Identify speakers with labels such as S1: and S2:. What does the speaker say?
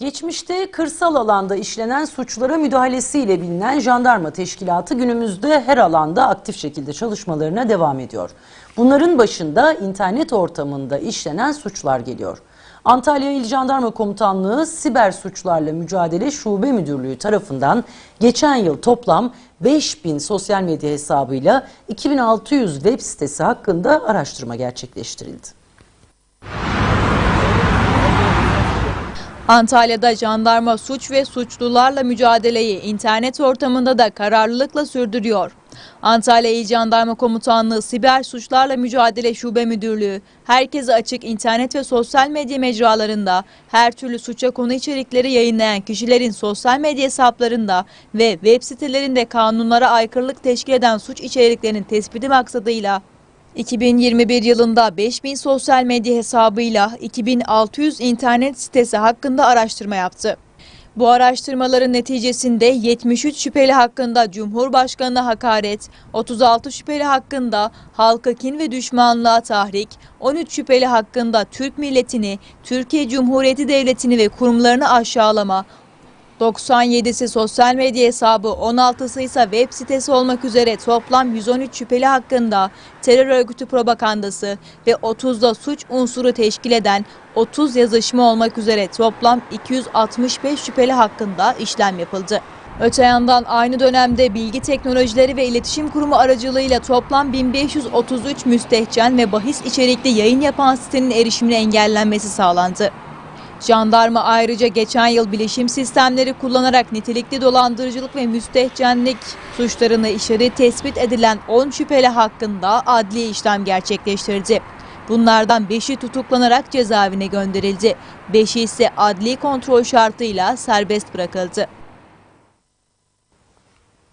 S1: Geçmişte kırsal alanda işlenen suçlara müdahalesiyle bilinen jandarma teşkilatı günümüzde her alanda aktif şekilde çalışmalarına devam ediyor. Bunların başında internet ortamında işlenen suçlar geliyor. Antalya İl Jandarma Komutanlığı Siber Suçlarla Mücadele Şube Müdürlüğü tarafından geçen yıl toplam 5000 sosyal medya hesabıyla 2600 web sitesi hakkında araştırma gerçekleştirildi.
S2: Antalya'da jandarma suç ve suçlularla mücadeleyi internet ortamında da kararlılıkla sürdürüyor. Antalya İl Jandarma Komutanlığı Siber Suçlarla Mücadele Şube Müdürlüğü, herkese açık internet ve sosyal medya mecralarında her türlü suça konu içerikleri yayınlayan kişilerin sosyal medya hesaplarında ve web sitelerinde kanunlara aykırılık teşkil eden suç içeriklerinin tespiti maksadıyla 2021 yılında 5000 sosyal medya hesabıyla 2600 internet sitesi hakkında araştırma yaptı. Bu araştırmaların neticesinde 73 şüpheli hakkında Cumhurbaşkanı'na hakaret, 36 şüpheli hakkında halka kin ve düşmanlığa tahrik, 13 şüpheli hakkında Türk milletini, Türkiye Cumhuriyeti Devleti'ni ve kurumlarını aşağılama, 97'si sosyal medya hesabı, 16'sı ise web sitesi olmak üzere toplam 113 şüpheli hakkında terör örgütü propagandası ve 30'da suç unsuru teşkil eden 30 yazışma olmak üzere toplam 265 şüpheli hakkında işlem yapıldı. Öte yandan aynı dönemde Bilgi Teknolojileri ve İletişim Kurumu aracılığıyla toplam 1533 müstehcen ve bahis içerikli yayın yapan sitenin erişimine engellenmesi sağlandı. Jandarma ayrıca geçen yıl bilişim sistemleri kullanarak nitelikli dolandırıcılık ve müstehcenlik suçlarını işlediği tespit edilen 10 şüpheli hakkında adli işlem gerçekleştirdi. Bunlardan 5'i tutuklanarak cezaevine gönderildi. 5'i ise adli kontrol şartıyla serbest bırakıldı.